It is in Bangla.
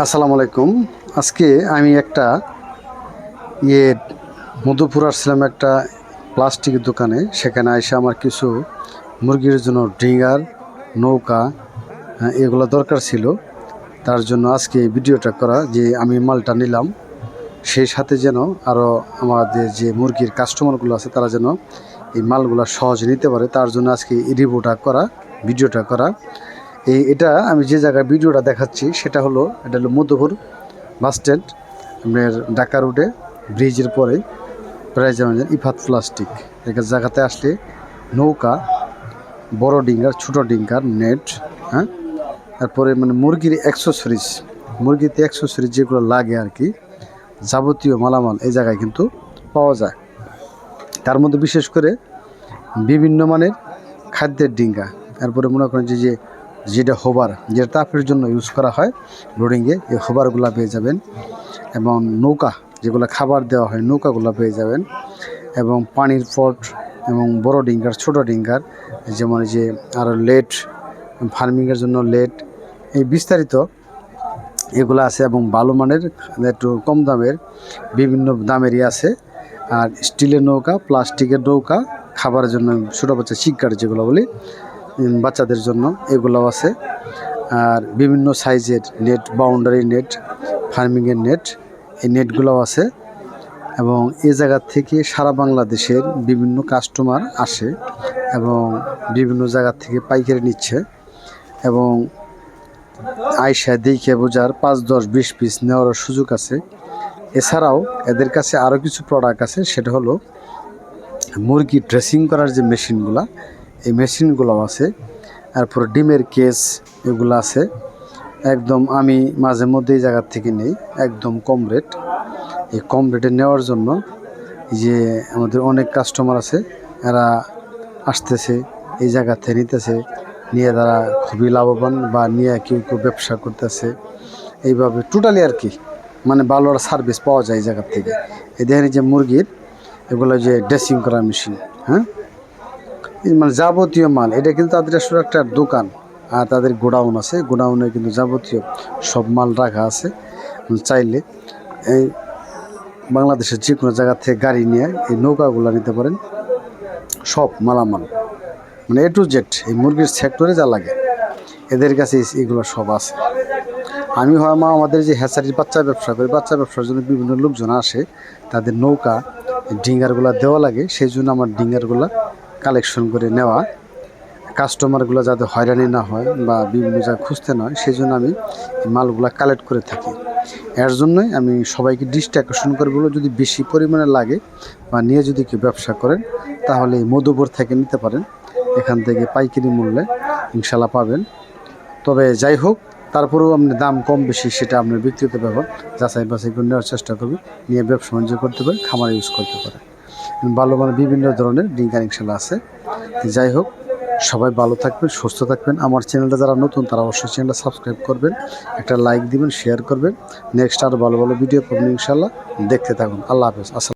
আসসালামু আলাইকুম। আজকে আমি একটা ইয়ে মধুপুর আসছিলাম একটা প্লাস্টিকের দোকানে। সেখানে এসে আমার কিছু মুরগির জন্য ডিঙ্গার নৌকা হ্যাঁ, এগুলো দরকার ছিল। তার জন্য আজকে ভিডিওটা করা যে আমি মালটা নিলাম। সেই সাথে যেন আরও আমাদের যে মুরগির কাস্টমারগুলো আছে তারা যেন এই মালগুলো সহজে নিতে পারে। তার জন্য আজকে রিভিউটা করা ভিডিওটা করা। এই এটা আমি যে জায়গায় ভিডিওটা দেখাচ্ছি, সেটা হলো, এটা হলো মধ্যপুর বাস স্ট্যান্ড, আপনার ঢাকা রোডে, ব্রিজের পরে, প্রায় যেমন ইফাত প্লাস্টিক। এখানে জায়গাতে আসলে নৌকা, বড় ডিঙ্গার, ছোট ডিঙ্গার, নেট হ্যাঁ? তারপরে মানে মুরগির অ্যাক্সেসরিজ মুরগিতে অ্যাক্সেসরিজ যেগুলো লাগে আর কি, যাবতীয় মালামাল এই জায়গায় কিন্তু পাওয়া যায়। তার মধ্যে বিশেষ করে বিভিন্ন মানের খাদ্যের ডিঙ্গা। তারপরে মনে করেন যে যে যেটা হোবার, যেটা তাপের জন্য ইউজ করা হয় লোডিংয়ে এই হোবারগুলো পেয়ে যাবেন। এবং নৌকা, যেগুলো খাবার দেওয়া হয়, নৌকাগুলো পেয়ে যাবেন। এবং পানির পট এবং বড় ডিঙ্গার, ছোট ডিঙ্গার, যেমন যে আরও লেট ফার্মিংয়ের জন্য লেট, এই বিস্তারিত এগুলো আছে। এবং ভালো মানের, একটু কম দামের, বিভিন্ন দামেরই আছে। আর স্টিলের নৌকা প্লাস্টিকের নৌকা, খাবারের জন্য ছোটো বাচ্চা শিকার যেগুলো বলি বাচ্চাদের জন্য এগুলোও আছে। আর বিভিন্ন সাইজের নেট বাউন্ডারি নেট ফার্মিংয়ের নেট, এই নেটগুলোও আছে। এবং এ জায়গা থেকে সারা বাংলাদেশের বিভিন্ন কাস্টমার আসে এবং বিভিন্ন জায়গা থেকে পাইকারি নিচ্ছে এবং আয়সা দেখে বোঝার পাঁচ, দশ, বিশ পিস নেওয়ার সুযোগ আছে। এছাড়াও এদের কাছে আরও কিছু প্রোডাক্ট আছে, সেটা হলো মুরগি ড্রেসিং করার যে মেশিনগুলা এই মেশিনগুলো আছে তারপর ডিমের কেস এগুলো আছে। একদম আমি মাঝে মধ্যে এই জায়গার থেকে নেই, একদম কম রেট। এই কম রেটে নেওয়ার জন্য যে আমাদের অনেক কাস্টমার আছে, এরা আসতেছে, এই জায়গাতে নিতেছে, নিয়ে তারা খুবই লাভবান বা নিয়ে কেউ কেউ ব্যবসা করতেছে। এইভাবে টোটালি আর কি মানে ভালো সার্ভিস পাওয়া যায় এই জায়গার থেকে। এই দেখেন যে মুরগির, এগুলো যে ড্রেসিং করা মেশিন হ্যাঁ? মানে যাবতীয় মাল, এটা কিন্তু তাদের আসলে একটা দোকান। আর তাদের গোডাউন আছে, গোডাউনে কিন্তু যাবতীয় সব মাল রাখা আছে। চাইলে এই বাংলাদেশের যে কোনো জায়গা থেকে গাড়ি নিয়ে এই নৌকাগুলো নিতে পারেন। সব মালামাল। মানে এ টু জেড এই মুরগির সেক্টরে যা লাগে, এদের কাছে এগুলো সব আছে। আমি হয় মা, আমাদের যে হ্যাচারির বাচ্চা ব্যবসা করি, বাচ্চা ব্যবসার জন্য বিভিন্ন লোকজন আসে, তাদের নৌকা, ডিঙ্গারগুলো দেওয়া লাগে, সেই জন্য আমার ডিঙ্গারগুলো কালেকশন করে নেওয়া। কাস্টমারগুলো যাতে হয়রানি না হয় বা বিভিন্ন জায়গায় খুঁজতে না হয়, সেই জন্য আমি মালগুলো কালেক্ট করে থাকি। এর জন্যই আমি সবাইকে ডিশটা আকর্ষণ করে যদি বেশি পরিমাণে লাগে বা নিয়ে যদি কেউ ব্যবসা করেন, তাহলে মধুপুর থেকে নিতে পারেন। এখান থেকে পাইকারি মূল্যে ইনশাল্লাহ পাবেন। তবে যাই হোক, তারপরেও আপনি দাম কম বেশি সেটা আপনার ব্যক্তিগত ব্যাপার। যাচাই বাছাই করে নেওয়ার চেষ্টা করবে। নিয়ে ব্যবসা বাণিজ্য করতে পারে খামার ইউজ করতে পারে ভালো মানে বিভিন্ন ধরনের ড্রিঙ্ক কানেকশান আছে। যাই হোক, সবাই ভালো থাকবেন, সুস্থ থাকবেন। আমার চ্যানেলটা যারা নতুন, তারা অবশ্যই চ্যানেলটা সাবস্ক্রাইব করবেন, একটা লাইক দিবেন শেয়ার করবেন। নেক্সট আর ভালো ভালো ভিডিও পাবেন ইনশাল্লাহ দেখতে থাকুন। আল্লাহ হাফেজ। আসসালাম